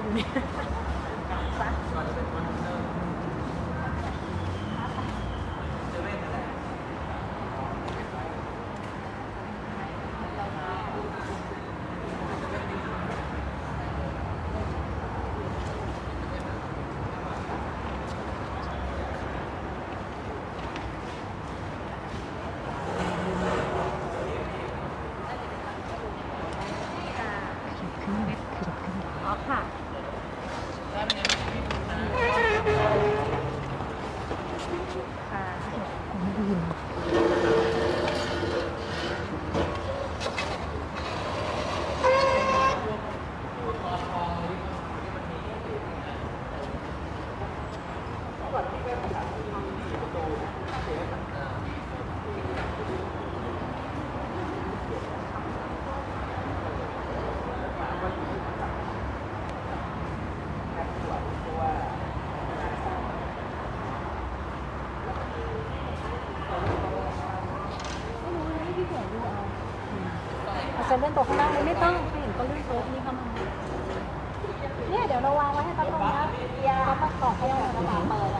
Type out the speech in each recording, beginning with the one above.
พันตัวอยู่เนี่ยอ๋อค่ะค่ะ จจะเล่นโต๊ะข้างล่างเลยไม่ต้องไม่เห็นก็เลื่อนโต๊ะนี้เข้ามา เนี่ยเดี๋ยวเราวางไว้ให้เขาตรงนี้เขาประกอบให้เราเปิด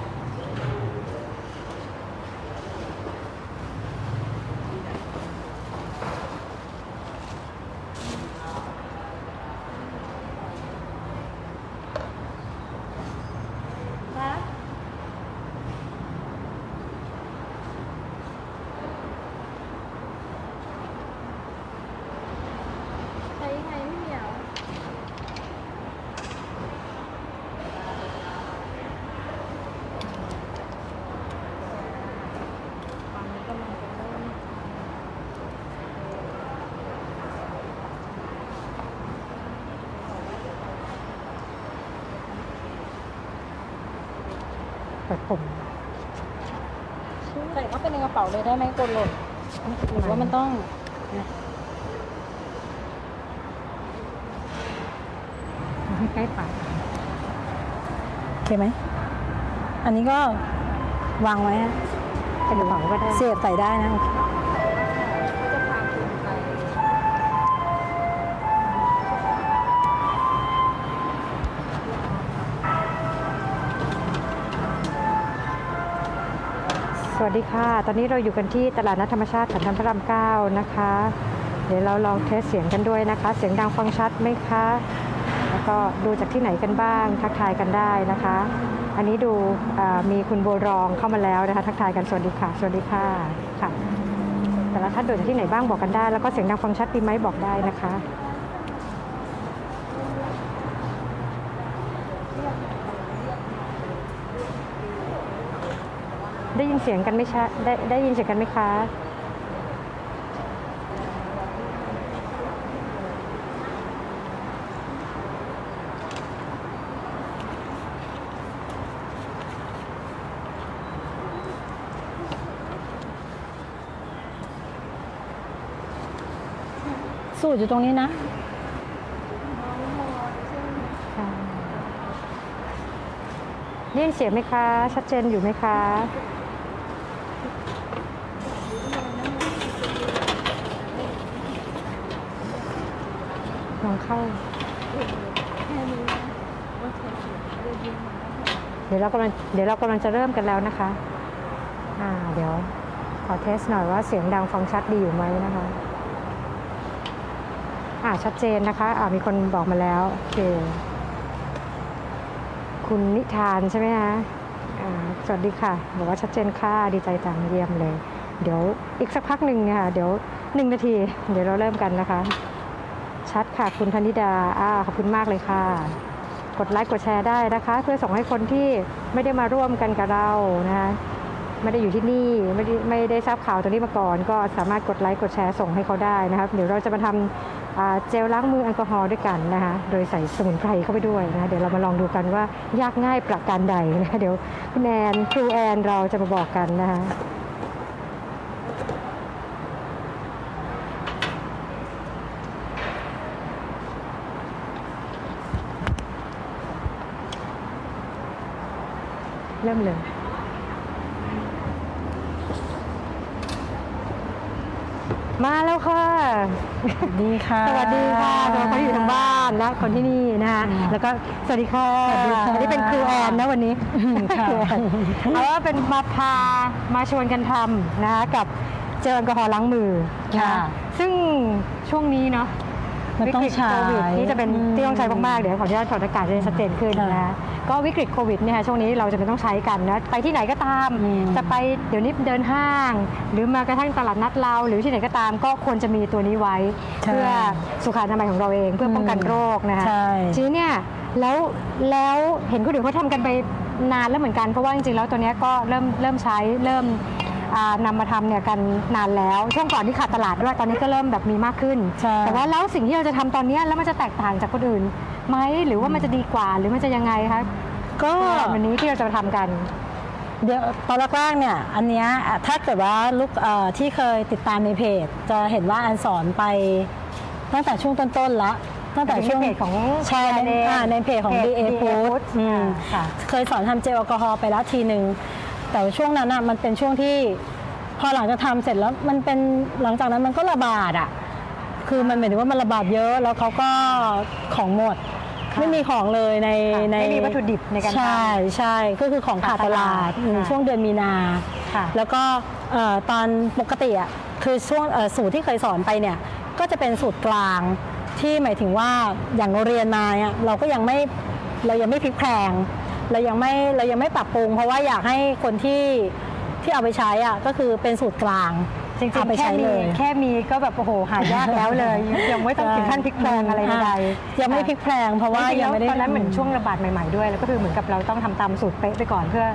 อะใช้ยังไงไม่เหนียวตอนนี้กำลังจะเริ่ม เปิดผมใส่เข้าไปในกระเป๋าเลยได้ไหมกดหล่นหรือว่ามันต้องใกล้ๆปากโอเคไหม อันนี้ก็วางไว้อะเป็นกระเป๋าก็ได้เสียบใส่ได้นะ สวัสดีค่ะ ตอนนี้เราอยู่กันที่ตลาดนัดธรรมชาติสันทพระรามเก้านะคะ เดี๋ยวเราลองเทสเสียงกันด้วยนะคะ เสียงดังฟังชัดไหมคะ แล้วก็ดูจากที่ไหนกันบ้าง ทักทายกันได้นะคะ อันนี้ดูมีคุณโบรองเข้ามาแล้วนะคะ ทักทายกันสวัสดีค่ะ สวัสดีค่ะ ค่ะ แต่ละท่านดูจากที่ไหนบ้างบอกกันได้ แล้วก็เสียงดังฟังชัดดีไหมบอกได้นะคะ ได้ยินเสียงกันไหมคะได้ได้ยินเสียงกันไหมคะสูตรอยู่ตรงนี้นะค่ะได้ยินเสียงไหมคะ ชัดเจนอยู่ไหมคะ ลอง เข้า เดี๋ยวเรากำลังเดี๋ยวเรากำลังจะเริ่มกันแล้วนะคะ อ่า เดี๋ยวขอเทสหน่อยว่าเสียงดังฟังชัดดีอยู่ไหมนะคะ อ่าชัดเจนนะคะ อ่ามีคนบอกมาแล้วโอเคคุณนิทานใช่ไหมคะสวัสดีค่ะ บอกว่าชัดเจนค่ะ ดีใจจังเยี่ยมเลย เดี๋ยวอีกสักพักหนึ่งค่ะ เดี๋ยวหนึ่งนาที เดี๋ยวเราเริ่มกันนะคะ ค่ะ คุณธนิดาอ่าขอบคุณมากเลยค่ะ กดไลค์กดแชร์ได้นะคะ เพื่อส่งให้คนที่ไม่ได้มาร่วมกันกับเรานะคะไม่ได้อยู่ที่นี่ไม่ได้ไม่ได้ทราบข่าวตัวนี้มาก่อน ก็สามารถกดไลค์กดแชร์ส่งให้เขาได้นะครับ เดี๋ยวเราจะมาทำอ่าเจลล้างมือแอลกอฮอล์ด้วยกันนะคะโดยใส่สมุนไพรเข้าไปด้วยนะะเดี๋ยวเรามาลองดูกันว่ายากง่ายประการใดนะะเดี๋ยวคุณแอนครูแอนเราจะมาบอกกันนะคะ เริ่มเลย มาแล้วค่ะดีค่ะ สวัสดีค่ะสำหรับคนที่อยู่ทางบ้านและคนที่นี่นะคะค่ะแล้วก็สวัสดีค่ะสวัสดีค่ะ อันนี้เป็นครูแอนนะวันนี้ค่ะครูแอนเอาว่าเป็นมาพามาชวนกันทำนะคะกับเจลแอลกอฮอล์ล้างมือนะค่ะ ซึ่งช่วงนี้เนาะมันต้องวิกฤตใช้โควิดนี่จะเป็นอืมที่ต้องใช้มากๆ เดี๋ยวขออนุญาตถอดอากาศจะได้ชัดเจนขึ้นค่ะนะคะ ก็วิกฤตโควิดเนี่ยค่ะช่วงนี้เราจะเป็นต้องใช้กันนะไปที่ไหนก็ตามอืมจะไปเดี๋ยวนี้เดินห้าง หรือแมากระทั่งตลาดนัดเรา หรือที่ไหนก็ตามก็ควรจะมีตัวนี้ไว้ใช่เพื่อสุขอนามัยของเราเอง เพื่อป้องกันโรคนะคะใช่ทีนี้เนี่ยแล้วแล้วเห็นคนอื่นเขาทำกันไปนานแล้วเหมือนกันเพราะว่าจริงๆแล้วตัวเนี้ยก็เริ่มเริ่มใช้เริ่มอ่านำมาทำเนี่ยกันนานแล้ว ช่วงก่อนที่ขาดตลาดด้วยตอนนี้ก็เริ่มแบบมีมากขึ้นใช่แต่ว่าแล้วสิ่งที่เราจะทำตอนเนี้ยแล้วมันจะแตกต่างจากคนอื่น ไหมหรือว่ามันจะดีกว่าหรือมันจะยังไงคะก็วันนี้ที่เราจะมาทำกัน เดี๋ยวตอนแรกๆเนี่ยอันเนี้ยอะถ้าเกิดว่าลูกเอ่อที่เคยติดตามในเพจ จะเห็นว่าอันสอนไปตั้งแต่ช่วงต้นๆละตั้งแต่ช่วงในเพจของใช่ใน DA อ่าในเพจของ เพจ DA DA Food Food อืมค่ะ เคยสอนทำเจลแอลกอฮอล์ไปแล้วทีหนึ่งแต่ว่าช่วงนั้นอะมันเป็นช่วงที่พอหลังจากทำเสร็จแล้วมันเป็นหลังจากนั้นมันก็ระบาดอะ คือมันหมายถึงว่ามันระบาดเยอะแล้วเขาก็ของหมดค่ะ ไม่มีของเลยในค่ะในไม่มีวัตถุดิบในการทำใช่ใช่ก็คือของขาดตลาดขาดตลาดอืมค่ะช่วงเดือนมีนา ค่ะแล้วก็เอ่อตอนปกติอะคือช่วงเอ่อสูตรที่เคยสอนไปเนี่ยก็จะเป็นสูตรกลางที่หมายถึงว่าอย่างเราเรียนมาเนี่ยเราก็ยังไม่เรายังไม่พลิกแพลงเรายังไม่เรายังไม่ปรับปรุง เพราะว่าอยากให้คนที่ที่เอาไปใช้อะก็คือเป็นสูตรกลาง จริงเอาไปๆแค่ใช้มีเลย แค่มีก็แบบโอ้โหหายากแล้วเลย ยังไม่ต้องถึงขั้นพลิกแพลงอะไรใดๆยังไม่พลิกแพลงเพราะว่าจริงๆยังไม่ได้ แล้วตอนนั้นเหมือนช่วงระบาดใหม่ๆด้วย แล้วก็คือเหมือนกับเราต้องทำตามสูตรเป๊ะไปก่อนเพื่อ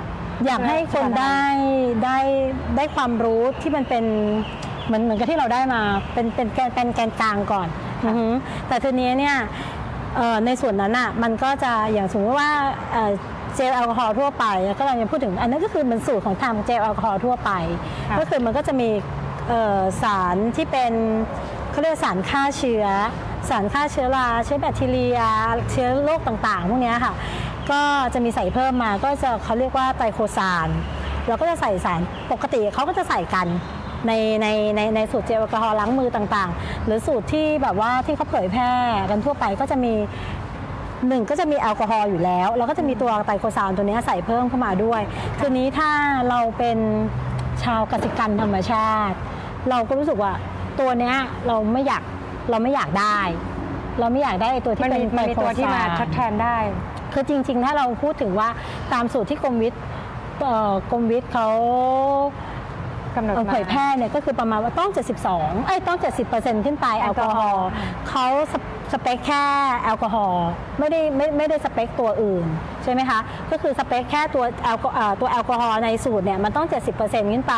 อยากให้คนได้ได้ได้ความรู้ที่มันเป็นเหมือนเหมือนกับที่เราได้มาเป็นเป็นแกนเป็นแกนกลางก่อนอือฮึแต่ทีนี้เนี่ยเอ่อในส่วนนั้นอะมันก็จะอย่างสมมติว่าเอ่อเจลแอลกอฮอล์ทั่วไปก็เรายังพูดถึงอันนั้นก็คือเป็นสูตรของทำเจลแอลกอฮอล์ทั่วไปค่ะก็คือมันก็จะมีเอ่อ สารที่เป็นเขาเรียกสารฆ่าเชื้อ สารฆ่าเชื้อราเชื้อแบคทีเรีย เชื้อโรคต่างๆ พวกนี้ค่ะ ก็จะมีใส่เพิ่มมาก็จะเขาเรียกว่าไตรโคซานเราก็จะใส่สารปกติเขาก็จะใส่กันในในในในสูตรเจลแอลกอฮอล์ล้างมือต่างๆ หรือสูตรที่แบบว่าที่เขาเผยแพร่กันทั่วไปก็จะมีหนึ่งก็จะมีแอลกอฮอล์อยู่แล้ว แล้วก็จะมีตัวไตรโคซานตัวนี้ใส่เพิ่มเข้ามาด้วย ทีนี้ถ้าเราเป็นชาวกสิกรรมธรรมชาติ เราก็รู้สึกว่าตัวเนี้ยเราไม่อยากเราไม่อยากได้ เราไม่อยากได้ไอ้ตัวที่มันเป็นมีมันมีตัวที่มาทดแทนได้คือจริง ๆ ถ้าเราพูดถึงว่าตามสูตรที่กรมวิทย์เอ่อกรมวิทย์เขากำหนดเอ่อมาเผยแพร่เนี่ยก็คือประมาณว่าต้อง 72 เอ้ยต้อง 70%ขึ้นไปแอลกอฮอล์เขา สเปสเปคแค่แอลกอฮอล์ไม่ได้ไม่ไม่ได้สเปคตัวอื่นใช่ไหมคะก็คือสเปคแค่ตัวแอลกอเอ่อตัวแอลกอฮอล์ในสูตรเนี่ยมันต้อง 70%ขึ้นไป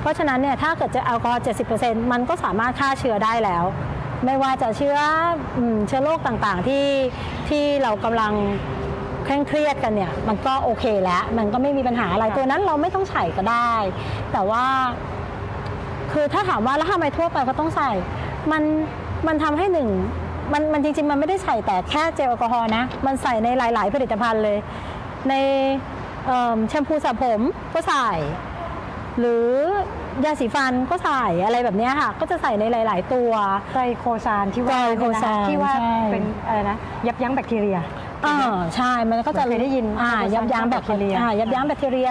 เพราะฉะนั้นเนี่ยถ้าเกิดจะแอลกอฮอล์70%มันก็สามารถฆ่าเชื้อได้แล้ว ไม่ว่าจะเชื้ออืมเชื้อโรคต่างๆที่ที่เรากำลังเคร่งเครียดกันเนี่ยมันก็โอเคแล้ว มันก็ไม่มีปัญหาอะไรค่ะตัวนั้นเราไม่ต้องใส่ก็ได้ แต่ว่าคือถ้าถามว่าแล้วทำไมทั่วไปก็ต้องใส่ มันมันทำให้หนึ่ง มันมันจริงๆ มันไม่ได้ใส่แต่แค่เจลแอลกอฮอล์นะ มันใส่ในหลาย ๆ ผลิตภัณฑ์เลย ในเอิ่มแชมพูสระผมก็ใส่ หรือยาสีฟันก็ใส่อะไรแบบเนี้ยค่ะ ก็จะใส่ในหลาย ๆ ตัวไตรโคซานที่ว่าไตรโคซานที่ว่าใช่เป็นอะไรนะยับยั้งแบคทีเรียอ่าใช่ มันก็จะเคยได้ยินอ่ายับยั้งแบคทีเรียอ่ายับยั้งแบคทีเรีย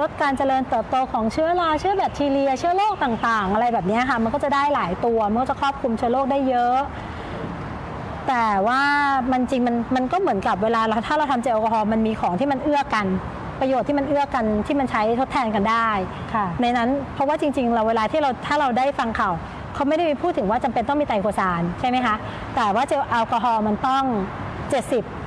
ลดการเจริญเติบโตของเชื้อรา เชื้อแบคทีเรีย เชื้อโรคต่าง ๆ อะไรแบบเนี้ยค่ะ มันก็จะได้หลายตัว มันก็จะครอบคลุมเชื้อโรคได้เยอะ แต่ว่ามันจริงมันมันก็เหมือนกับเวลาเราถ้าเราทำเจลแอลกอฮอล์มันมีของที่มันเอื้อกัน ประโยชน์ที่มันเอื้อกันที่มันใช้ทดแทนกันได้ ค่ะ ในนั้นเพราะว่าจริง ๆ เราเวลาที่เราถ้าเราได้ฟังข่าวเขาไม่ได้พูดถึงว่าจำเป็นต้องมีไตรโคซานใช่ไหมคะแต่ว่าเจลแอลกอฮอล์มันต้อง 70